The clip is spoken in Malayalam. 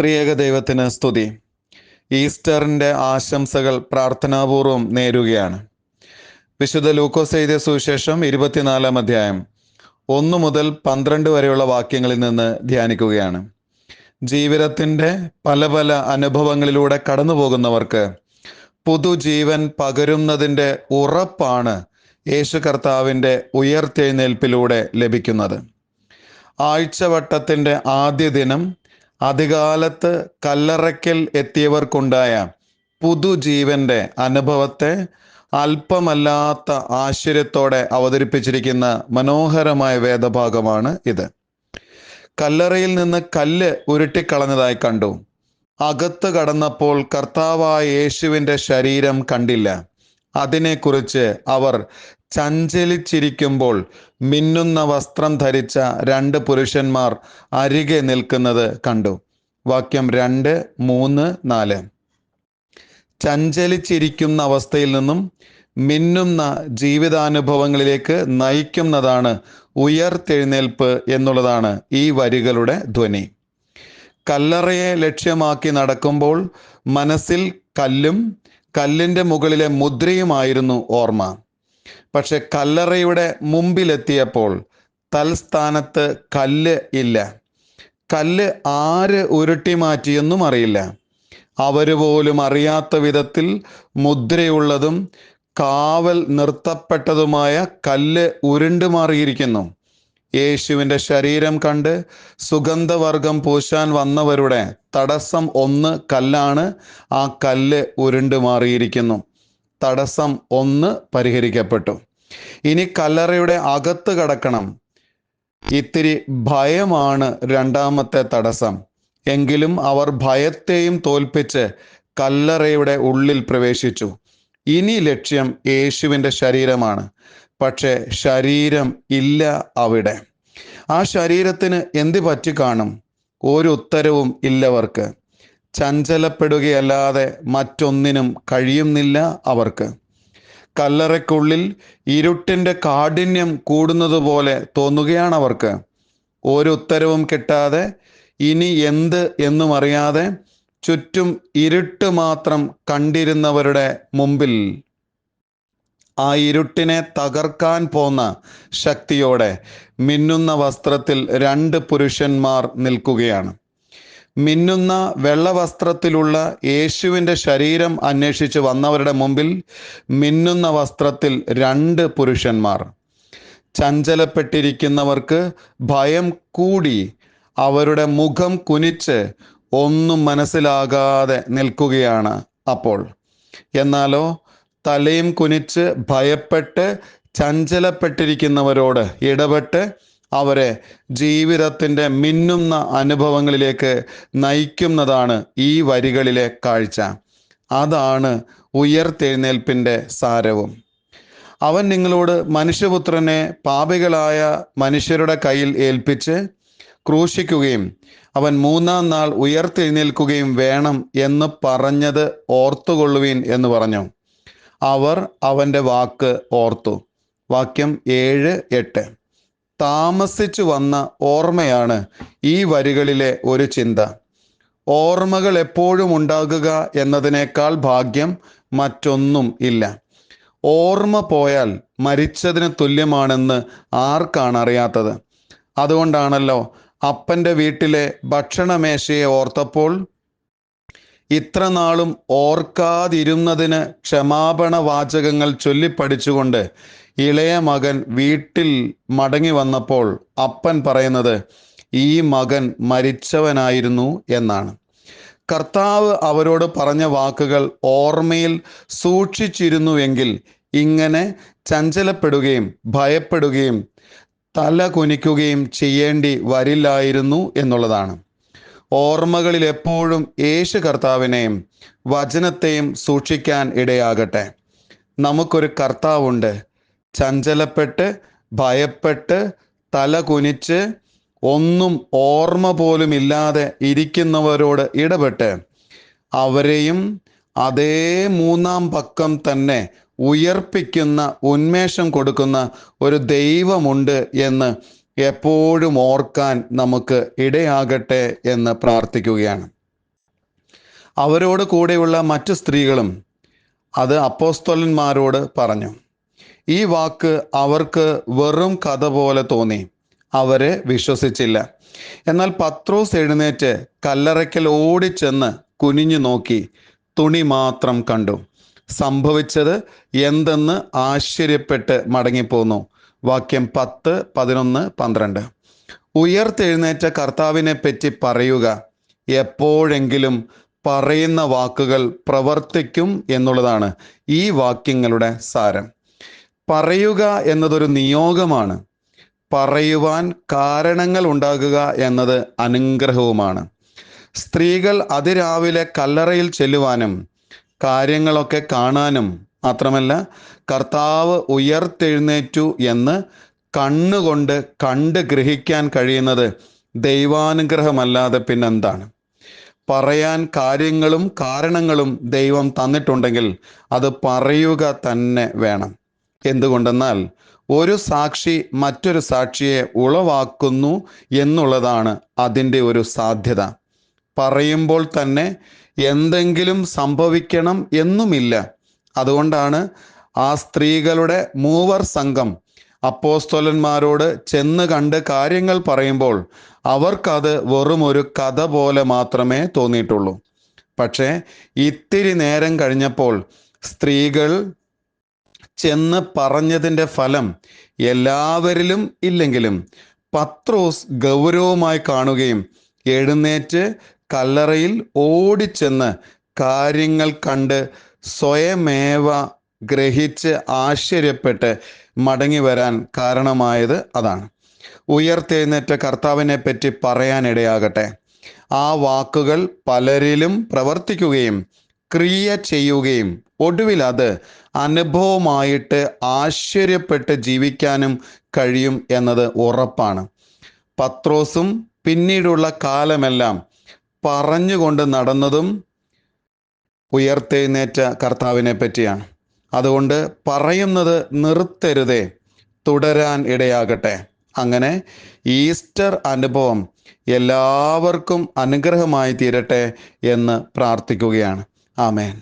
ത്രിയേക ദൈവത്തിന് സ്തുതി. ഈസ്റ്ററിന്റെ ആശംസകൾ പ്രാർത്ഥനാപൂർവം നേരുകയാണ്. വിശുദ്ധ ലൂക്കോസ് എഴുതിയ സുവിശേഷം ഇരുപത്തിനാലാം അധ്യായം ഒന്ന് മുതൽ പന്ത്രണ്ട് വരെയുള്ള വാക്യങ്ങളിൽ നിന്ന് ധ്യാനിക്കുകയാണ്. ജീവിതത്തിന്റെ പല പല അനുഭവങ്ങളിലൂടെ കടന്നു പോകുന്നവർക്ക് പുതുജീവൻ പകരുന്നതിന്റെ ഉറപ്പാണ് യേശു കർത്താവിന്റെ ഉയർത്തെഴുന്നേൽപ്പിലൂടെ ലഭിക്കുന്നത്. ആഴ്ചവട്ടത്തിന്റെ ആദ്യ ദിനം അധികാലത്ത് കല്ലറയ്ക്കൽ എത്തിയവർക്കുണ്ടായ പുതുജീവന്റെ അനുഭവത്തെ അല്പമല്ലാത്ത ആശ്ചര്യത്തോടെ അവതരിപ്പിച്ചിരിക്കുന്ന മനോഹരമായ വേദഭാഗമാണ് ഇത്. കല്ലറയിൽ നിന്ന് കല്ല് ഉരുട്ടിക്കളഞ്ഞതായി കണ്ടു. അകത്ത് കടന്നപ്പോൾ കർത്താവായ യേശുവിന്റെ ശരീരം കണ്ടില്ല. അതിനെക്കുറിച്ച് അവർ ചഞ്ചലിച്ചിരിക്കുമ്പോൾ മിന്നുന്ന വസ്ത്രം ധരിച്ച രണ്ട് പുരുഷന്മാർ അരികെ നിൽക്കുന്നത് കണ്ടു. വാക്യം രണ്ട് മൂന്ന് നാല്. ചഞ്ചലിച്ചിരിക്കുന്ന അവസ്ഥയിൽ നിന്നും മിന്നുന്ന ജീവിതാനുഭവങ്ങളിലേക്ക് നയിക്കുന്നതാണ് ഉയർത്തെഴുന്നേൽപ്പ് എന്നുള്ളതാണ് ഈ വരികളുടെ ധ്വനി. കല്ലറയെ ലക്ഷ്യമാക്കി നടക്കുമ്പോൾ മനസ്സിൽ കല്ലും കല്ലിന്റെ മുകളിലെ മുദ്രയുമായിരുന്നു ഓർമ്മ. പക്ഷെ കല്ലറയുടെ മുമ്പിലെത്തിയപ്പോൾ തൽസ്ഥാനത്ത് കല്ല് ഇല്ല. കല്ല് ആര് ഉരുട്ടി മാറ്റിയെന്നും അറിയില്ല. അവർ പോലും അറിയാത്ത വിധത്തിൽ മുദ്രയുള്ളതും കാവൽ നിർത്തപ്പെട്ടതുമായ കല്ല് ഉരുണ്ടു മാറിയിരിക്കുന്നു. യേശുവിന്റെ ശരീരം കണ്ട് സുഗന്ധവർഗം പൂശാൻ വന്നവരുടെ തടസ്സം ഒന്ന് കല്ലാണ്. ആ കല്ല് ഉരുണ്ടു മാറിയിരിക്കുന്നു. തടസ്സം ഒന്ന് പരിഹരിക്കപ്പെട്ടു. ഇനി കല്ലറയുടെ അകത്ത് കടക്കണം. ഇത്തിരി ഭയമാണ് രണ്ടാമത്തെ തടസ്സം. എങ്കിലും അവർ ഭയത്തെയും തോൽപ്പിച്ച് കല്ലറയുടെ ഉള്ളിൽ പ്രവേശിച്ചു. ഇനി ലക്ഷ്യം യേശുവിന്റെ ശരീരമാണ്. പക്ഷേ ശരീരം ഇല്ല അവിടെ. ആ ശരീരത്തിന് എന്ത് പറ്റി കാണും? ഒരു ഉത്തരവും ഇല്ലവർക്ക്. ചഞ്ചലപ്പെടുകയല്ലാതെ മറ്റൊന്നിനും കഴിയുന്നില്ല അവർക്ക്. കല്ലറയ്ക്കുള്ളിൽ ഇരുട്ടിന്റെ കാഠിന്യം കൂടുന്നതുപോലെ തോന്നുകയാണ് അവർക്ക് ഒരു ഉത്തരവും കിട്ടാതെ ഇനി എന്ത് എന്നും അറിയാതെ ചുറ്റും ഇരുട്ട് മാത്രം കണ്ടിരുന്നവരുടെ മുമ്പിൽ ആ ഇരുട്ടിനെ തകർക്കാൻ പോന്ന ശക്തിയോടെ മിന്നുന്ന വസ്ത്രത്തിൽ രണ്ട് പുരുഷന്മാർ നിൽക്കുകയാണ്. മിന്നുന്ന വെള്ളവസ്ത്രത്തിലുള്ള യേശുവിന്റെ ശരീരം അന്വേഷിച്ച് വന്നവരുടെ മുമ്പിൽ മിന്നുന്ന വസ്ത്രത്തിൽ രണ്ട് പുരുഷന്മാർ. ചഞ്ചലപ്പെട്ടിരിക്കുന്നവർക്ക് ഭയം കൂടി അവരുടെ മുഖം കുനിച്ച് ഒന്നും മനസ്സിലാകാതെ നിൽക്കുകയാണ് അപ്പോൾ. എന്നാലോ തലയും കുനിച്ച് ഭയപ്പെട്ട് ചഞ്ചലപ്പെട്ടിരിക്കുന്നവരോട് ഇടപെട്ട് അവരെ ജീവിതത്തിന്റെ മിന്നുന്ന അനുഭവങ്ങളിലേക്ക് നയിക്കുന്നതാണ് ഈ വരികളിലെ കാഴ്ച. അതാണ് ഉയർത്തെഴുന്നേൽപ്പിന്റെ സാരവും. അവൻ നിങ്ങളോട് മനുഷ്യപുത്രനെ പാപികളായ മനുഷ്യരുടെ കയ്യിൽ ഏൽപ്പിച്ച് ക്രൂശിക്കുകയും അവൻ മൂന്നാം നാൾ ഉയർത്തെഴുന്നേൽക്കുകയും വേണം എന്ന് പറഞ്ഞത് ഓർത്തുകൊള്ളുവീൻ എന്ന് പറഞ്ഞു. അവർ അവന്റെ വാക്ക് ഓർത്തു. വാക്യം ഏഴ് എട്ട്. താമസിച്ചു വന്ന ഓർമ്മയാണ് ഈ വരികളിലെ ഒരു ചിന്ത. ഓർമ്മകൾ എപ്പോഴും ഉണ്ടാകുക എന്നതിനേക്കാൾ ഭാഗ്യം മറ്റൊന്നും ഇല്ല. ഓർമ്മ പോയാൽ മരിച്ചതിന് തുല്യമാണെന്ന് ആർക്കാണ് അറിയാത്തത്? അതുകൊണ്ടാണല്ലോ അപ്പന്റെ വീട്ടിലെ ഭക്ഷണമേശയെ ഓർത്തപ്പോൾ ഇത്ര നാളും ഓർക്കാതിരുന്നതിന് ക്ഷമാപണ വാചകങ്ങൾ ചൊല്ലിപ്പഠിച്ചുകൊണ്ട് ഇളയ മകൻ വീട്ടിൽ മടങ്ങി വന്നപ്പോൾ അപ്പൻ പറയുന്നത് ഈ മകൻ മരിച്ചവനായിരുന്നു എന്നാണ്. കർത്താവ് അവരോട് പറഞ്ഞ വാക്കുകൾ ഓർമ്മയിൽ സൂക്ഷിച്ചിരുന്നുവെങ്കിൽ ഇങ്ങനെ ചഞ്ചലപ്പെടുകയും ഭയപ്പെടുകയും തല കുനിക്കുകയും ചെയ്യേണ്ടി വരില്ലായിരുന്നു എന്നുള്ളതാണ്. ഓർമ്മകളിൽ എപ്പോഴും യേശു കർത്താവിനെയും വചനത്തെയും സൂക്ഷിക്കാൻ ഇടയാകട്ടെ. നമുക്കൊരു കർത്താവുണ്ട്. ചഞ്ചലപ്പെട്ട് ഭയപ്പെട്ട് തല കുനിച്ച് ഒന്നും ഓർമ്മ പോലും ഇല്ലാതെ ഇരിക്കുന്നവരോട് ഇടപെട്ട് അവരെയും അതേ മൂന്നാം പക്കം തന്നെ ഉയർപ്പിക്കുന്ന ഉന്മേഷം കൊടുക്കുന്ന ഒരു ദൈവമുണ്ട് എന്ന് എപ്പോഴും ഓർക്കാൻ നമുക്ക് ഇടയാകട്ടെ എന്ന് പ്രാർത്ഥിക്കുകയാണ്. അവരോട് കൂടെയുള്ള മറ്റ് സ്ത്രീകളും അത് അപ്പോസ്തോലന്മാരോട് പറഞ്ഞു ഈ വാക്ക് അവർക്ക് വെറും കഥ പോലെ തോന്നി. അവരെ വിശ്വസിച്ചില്ല. എന്നാൽ പത്രോസ് എഴുന്നേറ്റ് കല്ലറയ്ക്കൽ ഓടിച്ചെന്ന് കുനിഞ്ഞു നോക്കി തുണി മാത്രം കണ്ടു. സംഭവിച്ചത് എന്തെന്ന് ആശ്ചര്യപ്പെട്ട് മടങ്ങിപ്പോന്നു. വാക്യം പത്ത് പതിനൊന്ന് പന്ത്രണ്ട്. ഉയർത്തെഴുന്നേറ്റ കർത്താവിനെ പറ്റി പറയുക. എപ്പോഴെങ്കിലും പറയുന്ന വാക്കുകൾ പ്രവർത്തിക്കും എന്നുള്ളതാണ് ഈ വാക്യങ്ങളുടെ സാരം. പറയുക എന്നതൊരു നിയോഗമാണ്. പറയുവാൻ കാരണങ്ങൾ ഉണ്ടാകുക എന്നത് അനുഗ്രഹവുമാണ്. സ്ത്രീകൾ അതിരാവിലെ കല്ലറയിൽ ചെല്ലുവാനും കാര്യങ്ങളൊക്കെ കാണാനും മാത്രമല്ല കർത്താവ് ഉയർത്തെഴുന്നേറ്റു എന്ന് കണ്ണുകൊണ്ട് കണ്ട് ഗ്രഹിക്കാൻ കഴിയുന്നത് ദൈവാനുഗ്രഹമല്ലാതെ പിന്നെന്താണ്? പറയാൻ കാര്യങ്ങളും കാരണങ്ങളും ദൈവം തന്നിട്ടുണ്ടെങ്കിൽ അത് പറയുക തന്നെ വേണം. എന്തുകൊണ്ടെന്നാൽ ഒരു സാക്ഷി മറ്റൊരു സാക്ഷിയെ ഉളവാക്കുന്നു എന്നുള്ളതാണ് അതിന്റെ ഒരു സാധ്യത. പറയുമ്പോൾ തന്നെ എന്തെങ്കിലും സംഭവിക്കണം എന്നുമില്ല. അതുകൊണ്ടാണ് ആ സ്ത്രീകളുടെ മൂവർ സംഘം അപ്പോസ്തോലന്മാരോട് ചെന്ന് കണ്ട് കാര്യങ്ങൾ പറയുമ്പോൾ അവർക്കത് വെറും ഒരു കഥ പോലെ മാത്രമേ തോന്നിയിട്ടുള്ളൂ. പക്ഷേ ഇത്തിരി നേരം കഴിഞ്ഞപ്പോൾ സ്ത്രീകൾ ചെന്ന് പറഞ്ഞതിന്റെ ഫലം എല്ലാവരിലും ഇല്ലെങ്കിലും പത്രോസ് ഗൗരവമായി കാണുകയും എഴുന്നേറ്റ് കല്ലറയിൽ ഓടിച്ചെന്ന് കാര്യങ്ങൾ കണ്ട് സ്വയമേവ ഗ്രഹിച്ച് ആശ്ചര്യപ്പെട്ട് മടങ്ങി വരാൻ കാരണമായത് അതാണ്. ഉയർത്തെഴുന്നേറ്റ കർത്താവിനെ പറ്റി പറയാനിടയാകട്ടെ. ആ വാക്കുകൾ പലരിലും പ്രവർത്തിക്കുകയും ക്രിയ ചെയ്യുകയും ഒടുവിൽ അത് അനുഭവമായിട്ട് ആശ്ചര്യപ്പെട്ട് ജീവിക്കാനും കഴിയും എന്നത് ഉറപ്പാണ്. പത്രോസും പിന്നീടുള്ള കാലമെല്ലാം പറഞ്ഞുകൊണ്ട് നടന്നതും ഉയർത്തെഴുന്നേറ്റ കർത്താവിനെ പറ്റിയാണ്. അതുകൊണ്ട് പറയുന്നത് നിർത്തരുതേ തുടരാൻ ഇടയാകട്ടെ. അങ്ങനെ ഈസ്റ്റർ അനുഭവം എല്ലാവർക്കും അനുഗ്രഹമായി തീരട്ടെ എന്ന് പ്രാർത്ഥിക്കുകയാണ്. ആമേൻ.